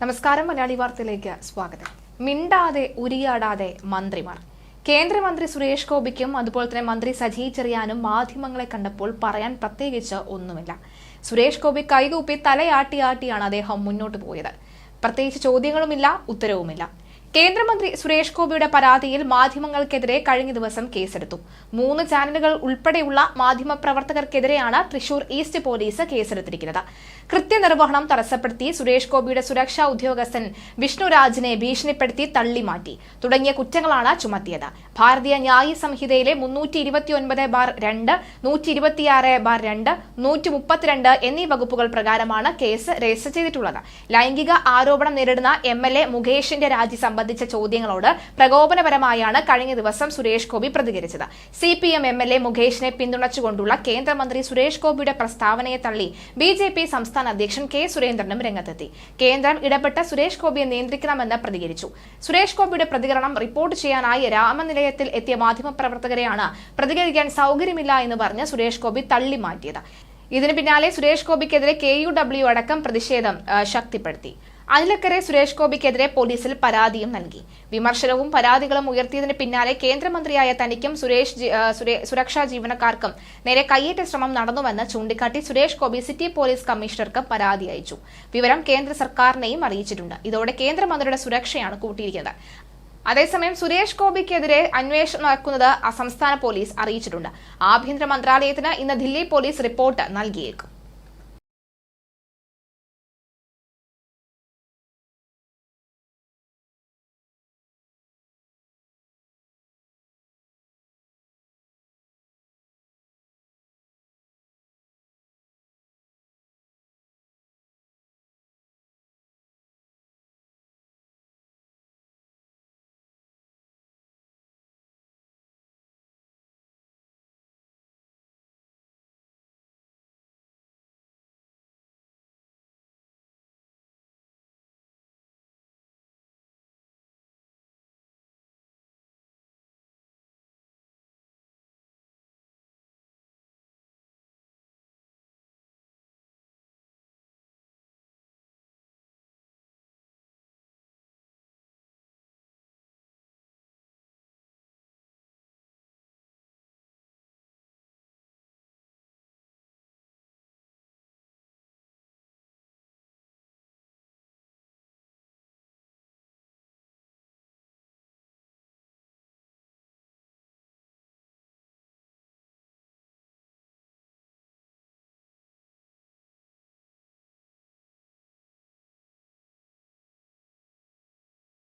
നമസ്കാരം മലയാളി വാർത്തയിലേക്ക് സ്വാഗതം. മിണ്ടാതെ ഉരിയാടാതെ മന്ത്രിമാർ. കേന്ദ്രമന്ത്രി സുരേഷ് ഗോപിക്കും അതുപോലെ തന്നെ മന്ത്രി സജി ചെറിയാനും മാധ്യമങ്ങളെ കണ്ടപ്പോൾ പറയാൻ പ്രത്യേകിച്ച് ഒന്നുമില്ല. സുരേഷ് ഗോപി കൈകൂപ്പി തലയാട്ടിയാട്ടിയാണ് അദ്ദേഹം മുന്നോട്ട് പോയത്. പ്രത്യേകിച്ച് ചോദ്യങ്ങളുമില്ല ഉത്തരവുമില്ല. കേന്ദ്രമന്ത്രി സുരേഷ് ഗോപിയുടെ പരാതിയിൽ മാധ്യമങ്ങൾക്കെതിരെ കഴിഞ്ഞ ദിവസം കേസെടുത്തു. മൂന്ന് ചാനലുകൾ ഉൾപ്പെടെയുള്ള മാധ്യമ പ്രവർത്തകർക്കെതിരെയാണ് തൃശൂർ ഈസ്റ്റ് പോലീസ് കേസെടുത്തിരിക്കുന്നത്. കൃത്യനിർവഹണം തടസ്സപ്പെടുത്തി സുരേഷ് ഗോപിയുടെ സുരക്ഷാ ഉദ്യോഗസ്ഥൻ വിഷ്ണുരാജിനെ ഭീഷണിപ്പെടുത്തി തള്ളിമാറ്റി. തുടങ്ങിയ കുറ്റങ്ങളാണ് ചുമത്തിയത്. ഭാരതീയ ന്യായ സംഹിതയിലെ മുന്നൂറ്റി ഇരുപത്തിയൊൻപത് ബാർ രണ്ട് നൂറ്റി ഇരുപത്തിയാറ് ബാർ രണ്ട് നൂറ്റി മുപ്പത്തിരണ്ട് എന്നീ വകുപ്പുകൾ പ്രകാരമാണ് കേസ് രജിസ്റ്റർ ചെയ്തിട്ടുള്ളത്. ലൈംഗിക ആരോപണം നേരിടുന്ന എം എൽ എ മുകേഷിന്റെ രാജി സംബന്ധിച്ച ചോദ്യങ്ങളോട് പ്രകോപനപരമായാണ് കഴിഞ്ഞ ദിവസം സുരേഷ് ഗോപി പ്രതികരിച്ചത്. C P M M L A മുകേഷിനെ പിന്തുണച്ചുകൊണ്ടുള്ള കേന്ദ്രമന്ത്രി സുരേഷ് ഗോപിയുടെ പ്രസ്താവനയെ തള്ളി ബി ജെ പി സംസ്ഥാന അധ്യക്ഷൻ കെ സുരേന്ദ്രനും രംഗത്തെത്തി. കേന്ദ്രം ഇടപെട്ട സുരേഷ് ഗോപിയെ നിയന്ത്രിക്കണമെന്ന് പ്രതികരിച്ചു. സുരേഷ് ഗോപിയുടെ പ്രതികരണം റിപ്പോർട്ട് ചെയ്യാനായി രാമനിലയത്തിൽ എത്തിയ മാധ്യമപ്രവർത്തകരെയാണ് പ്രതികരിക്കാൻ സൗകര്യമില്ല എന്ന് പറഞ്ഞ് സുരേഷ് ഗോപി തള്ളി മാറ്റിയത്. ഇതിന് പിന്നാലെ സുരേഷ് ഗോപിക്കെതിരെ കെ യു ഡബ്ല്യു അടക്കം പ്രതിഷേധം ശക്തിപ്പെടുത്തി. അനിലക്കരെ സുരേഷ് ഗോപിക്കെതിരെ പോലീസിൽ പരാതിയും നൽകി. വിമർശനവും പരാതികളും ഉയർത്തിയതിന് പിന്നാലെ കേന്ദ്രമന്ത്രിയായ തനിക്കും സുരേഷ് സുരക്ഷാ ജീവനക്കാർക്കും നേരെ കയ്യേറ്റ ശ്രമം നടന്നുവെന്ന് ചൂണ്ടിക്കാട്ടി സുരേഷ് ഗോപി സിറ്റി പോലീസ് കമ്മീഷണർക്ക് പരാതി അയച്ചു. വിവരം കേന്ദ്ര സർക്കാരിനെയും അറിയിച്ചിട്ടുണ്ട്. ഇതോടെ കേന്ദ്രമന്ത്രിയുടെ സുരക്ഷയാണ് കൂട്ടിയിരിക്കുന്നത്. അതേസമയം സുരേഷ് ഗോപിക്കെതിരെ അന്വേഷണം നടക്കുന്നത് സംസ്ഥാന പോലീസ് അറിയിച്ചിട്ടുണ്ട്. ആഭ്യന്തര മന്ത്രാലയത്തിന് ഇന്ന് ദില്ലി പോലീസ് റിപ്പോർട്ട് നൽകിയേക്കും.